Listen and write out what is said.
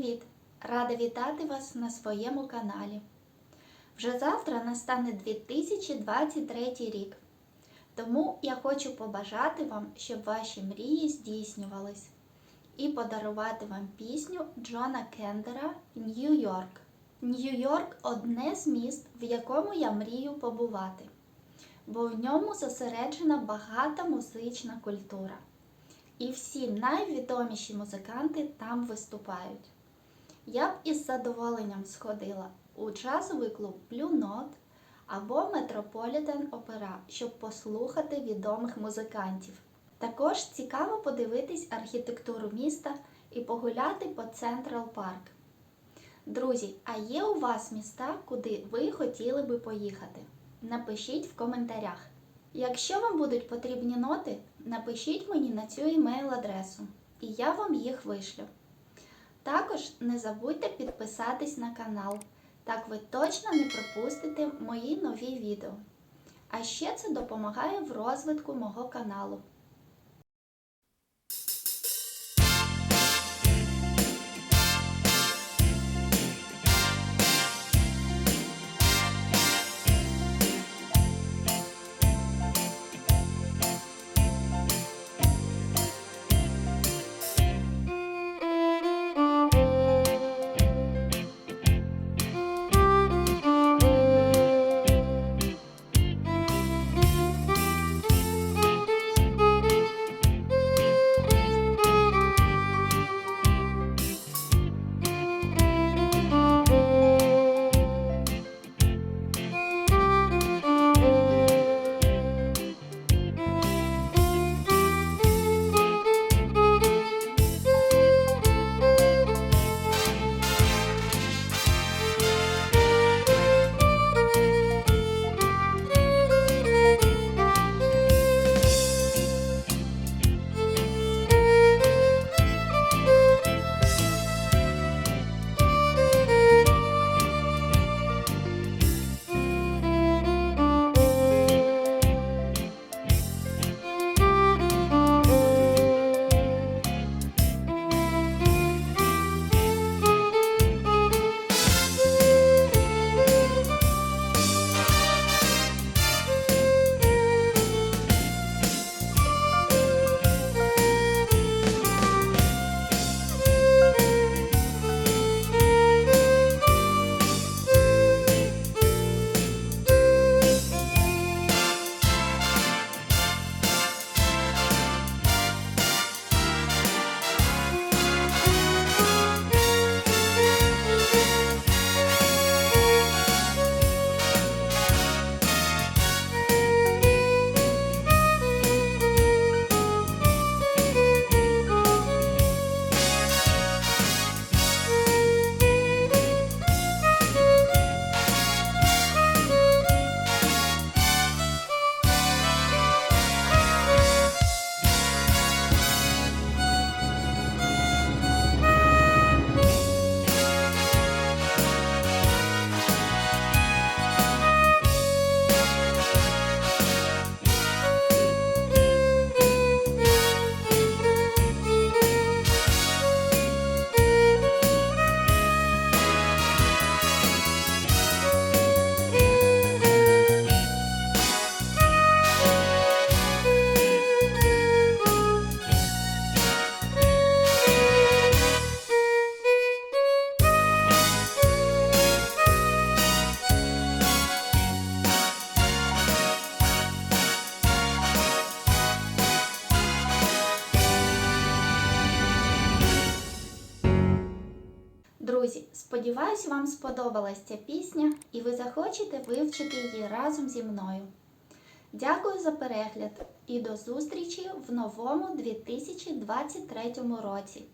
Привіт! Рада вітати вас на своєму каналі. Вже завтра настане 2023 рік. Тому я хочу побажати вам, щоб ваші мрії здійснювались, і подарувати вам пісню Джона Кендера Нью-Йорк. Нью-Йорк одне з міст, в якому я мрію побувати, бо в ньому зосереджена багата музична культура. І всі найвідоміші музиканти там виступають. Я б із задоволенням сходила у джазовий клуб Blue Note або Metropolitan Opera, щоб послухати відомих музикантів. Також цікаво подивитись архітектуру міста і погуляти по Централ Парк. Друзі, а є у вас міста, куди ви хотіли би поїхати? Напишіть в коментарях. Якщо вам будуть потрібні ноти, напишіть мені на цю емейл-адресу, і я вам їх вишлю. Також не забудьте підписатись на канал, так ви точно не пропустите мої нові відео. А ще це допомагає в розвитку мого каналу. Друзі, сподіваюсь, вам сподобалась ця пісня і ви захочете вивчити її разом зі мною. Дякую за перегляд і до зустрічі в новому 2023 році.